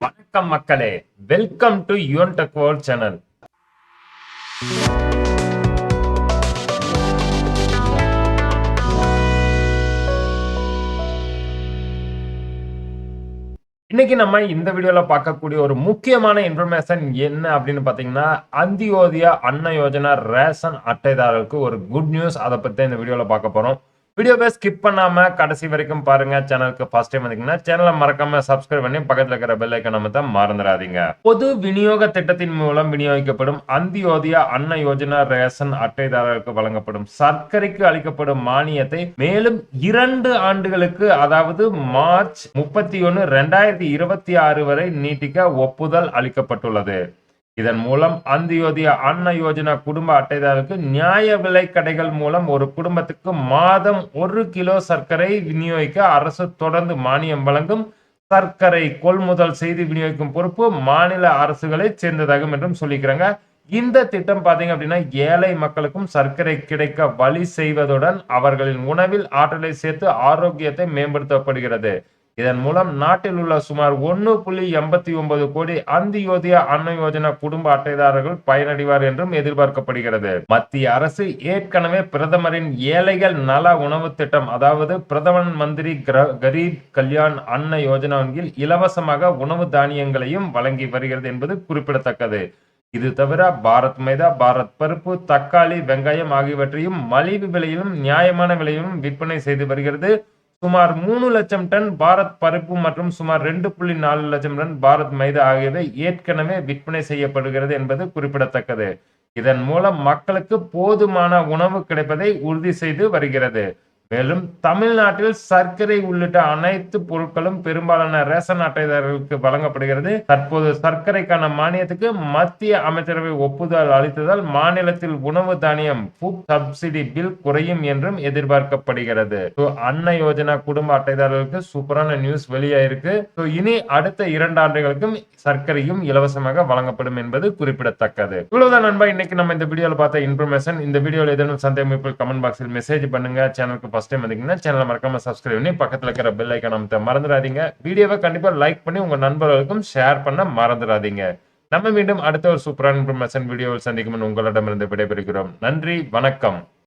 வணக்கம் மக்களே. Welcome to Yuvan tech world channel இன்னைக்கு நம்ம இந்த வீடியோல பார்க்கக்கூடிய ஒரு முக்கியமான இன்ஃபர்மேஷன் என்ன அப்படின்னு பாத்தீங்கன்னா அந்தியோதயா அன்ன யோஜனா ரேஷன் அட்டைதாரருக்கு ஒரு குட் நியூஸ் அதை பத்தி இந்த வீடியோல பார்க்க போறோம். வீடியோவை ஸ்கிப் பண்ணாம கடைசி வரைக்கும் பாருங்க. சேனலுக்கு ஃபர்ஸ்ட் டைம் வந்தீங்கன்னா சேனலை மறக்காம சப்ஸ்கிரைப் பண்ணி பக்கத்துல இருக்கிற பெல் ஐக்கன் அமைத்த மறந்துடாதீங்க. பொது விநியோக திட்டத்தின் மூலம் விநியோகிக்கப்படும் அந்தியோதயா அன்ன யோஜனா ரேஷன் அட்டைதாரருக்கு வழங்கப்படும் சர்க்கரைக்கு அளிக்கப்படும் மானியத்தை மேலும் இரண்டு ஆண்டுகளுக்கு அதாவது மார்ச் முப்பத்தி ஒன்னு ரெண்டாயிரத்தி இருபத்தி ஆறு வரை நீட்டிக்க ஒப்புதல் அளிக்கப்பட்டுள்ளது. இதன் மூலம் அந்தியோதயா அன்ன யோஜனா குடும்ப அட்டைதாரருக்கு நியாய விலை கடைகள் மூலம் ஒரு குடும்பத்துக்கு மாதம் ஒரு கிலோ சர்க்கரை விநியோகிக்க அரசு தொடர்ந்து மானியம் வழங்கும் சர்க்கரை கொள்முதல் செய்து விநியோகிக்கும் பொறுப்பு மாநில அரசுகளை சேர்ந்ததாகும் என்றும் சொல்லிக்கிறாங்க. இந்த திட்டம் பாத்தீங்க அப்படின்னா ஏழை மக்களுக்கும் சர்க்கரை கிடைக்க வழி செய்வதுடன் அவர்களின் உணவில் ஆற்றலை சேர்த்து ஆரோக்கியத்தை மேம்படுத்தப்படுகிறது. இதன் மூலம் நாட்டில் உள்ள சுமார் ஒன்னு புள்ளி எண்பத்தி ஒன்பது கோடி அந்தியோதியா அன்ன யோஜனா குடும்ப அட்டைதாரர்கள் பயனடைவார் என்றும் எதிர்பார்க்கப்படுகிறது. மத்திய அரசு ஏற்கனவே பிரதமரின் ஏழைகள் நல உணவு திட்டம் அதாவது பிரதமன் மந்திரி கிர- கரீப் கல்யாண் அன்ன யோஜனாவின் கீழ் இலவசமாக உணவு தானியங்களையும் வழங்கி வருகிறது என்பது குறிப்பிடத்தக்கது. இது தவிர பாரத் மைதா பாரத் பருப்பு தக்காளி வெங்காயம் ஆகியவற்றையும் மலிவு விலையிலும் நியாயமான விலையிலும் விற்பனை செய்து வருகிறது. சுமார் மூணு லட்சம் டன் பாரத் பருப்பு மற்றும் சுமார் ரெண்டு புள்ளி நாலு லட்சம் டன் பாரத் மைதா ஆகியவை ஏற்கனவே விற்பனை செய்யப்படுகிறது என்பது குறிப்பிடத்தக்கது. இதன் மூலம் மக்களுக்கு போதுமான உணவு கிடைப்பதை உறுதி செய்து வருகிறது. மேலும் தமிழ்நாட்டில் சர்க்கரை உள்ளிட்ட அனைத்து பொருட்களும் பெரும்பாலான ரேஷன் அட்டைதாரர்களுக்கு வழங்கப்படுகிறது. தற்போது சர்க்கரைக்கான மானியத்துக்கு மத்திய அமைச்சரவை ஒப்புதல் அளித்ததால் மாநிலத்தில் உணவு தானியம் ஃபுட் சப்சிடி பில் குறையும் என்றும் எதிர்பார்க்கப்படுகிறது. அன்ன யோஜனா குடும்ப அட்டைதாரர்களுக்கு சூப்பரான நியூஸ் வெளியாயிருக்கு. இனி அடுத்த இரண்டு ஆண்டுகளுக்கும் சர்க்கரையும் இலவசமாக வழங்கப்படும் என்பது குறிப்பிடத்தக்கது. இவ்வளவுதான் நண்பா. இன்னைக்கு நம்ம இந்த வீடியோவில் பார்த்த இன்ஃபர்மேஷன் இந்த வீடியோவில் ஏதேனும் சந்தேகம் கமெண்ட் பாக்ஸில் மெசேஜ் பண்ணுங்க. சேனலுக்கு ஃபஸ்ட் டைம் வந்தீங்கன்னா சேனலை மறக்காம சப்ஸ்கிரைப் பண்ணி பக்கத்துல இருக்கிற பெல் ஐக்கான் அமைத்த மறந்துடாதீங்க. வீடியோவை கண்டிப்பா லைக் பண்ணி உங்க நண்பர்களுக்கும் ஷேர் பண்ண மறந்துடாதீங்க. நம்ம மீண்டும் அடுத்த ஒரு சூப்பரான இன்ஃபர்மேஷன் வீடியோவில் சந்திக்கும் உங்களிடமிருந்து விடைபெறுகிறோம். நன்றி வணக்கம்.